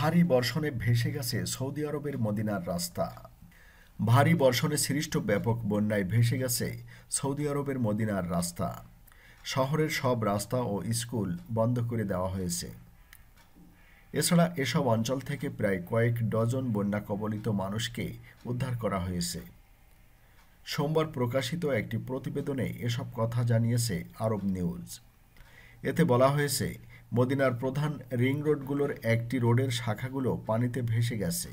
ভারী বর্ষণে ভেসে গেছে সৌদি আরবের মদিনার রাস্তা। ভারী বর্ষণে সৃষ্ট ব্যাপক বন্যায় ভেসে গেছে সৌদি আরবের মদিনার রাস্তা। শহরের সব রাস্তা ও স্কুল বন্ধ করে দেওয়া হয়েছে। এছাড়া এসব অঞ্চল থেকে প্রায় কয়েক ডজন বন্যা কবলিত মানুষকে উদ্ধার করা হয়েছে। সোমবার প্রকাশিত একটি প্রতিবেদনে এসব কথা জানিয়েছে আরব নিউজ। এতে বলা হয়েছে মদিনার প্রধান রিং রোডগুলোর একটি রোডের শাখাগুলো পানিতে ভেসে গেছে।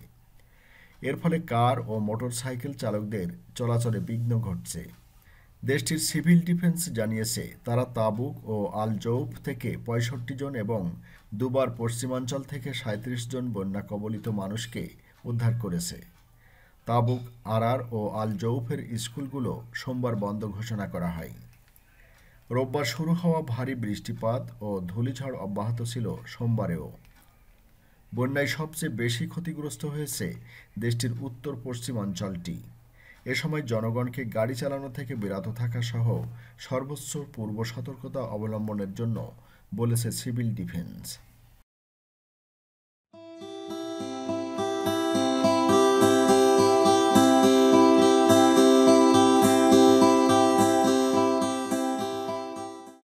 এর ফলে কার ও মোটরসাইকেল চালকদের চলাচলে বিঘ্ন ঘটছে। দেশটির সিভিল ডিফেন্স জানিয়েছে, তারা তাবুক ও আল জৌফ থেকে পঁয়ষট্টি জন এবং দুবার পশ্চিমাঞ্চল থেকে সাঁত্রিশ জন বন্যা কবলিত মানুষকে উদ্ধার করেছে। তাবুক, আরার ও আল জৌফের স্কুলগুলো সোমবার বন্ধ ঘোষণা করা হয়। রোববার শুরু হওয়া ভারী বৃষ্টিপাত ও ধূলিঝড় অব্যাহত ছিল সোমবারেও। বন্যায় সবচেয়ে বেশি ক্ষতিগ্রস্ত হয়েছে দেশটির উত্তর পশ্চিমাঞ্চলটি এ সময় জনগণকে গাড়ি চালানো থেকে বিরত থাকা সহ সর্বোচ্চ পূর্ব সতর্কতা অবলম্বনের জন্য বলেছে সিভিল ডিফেন্স।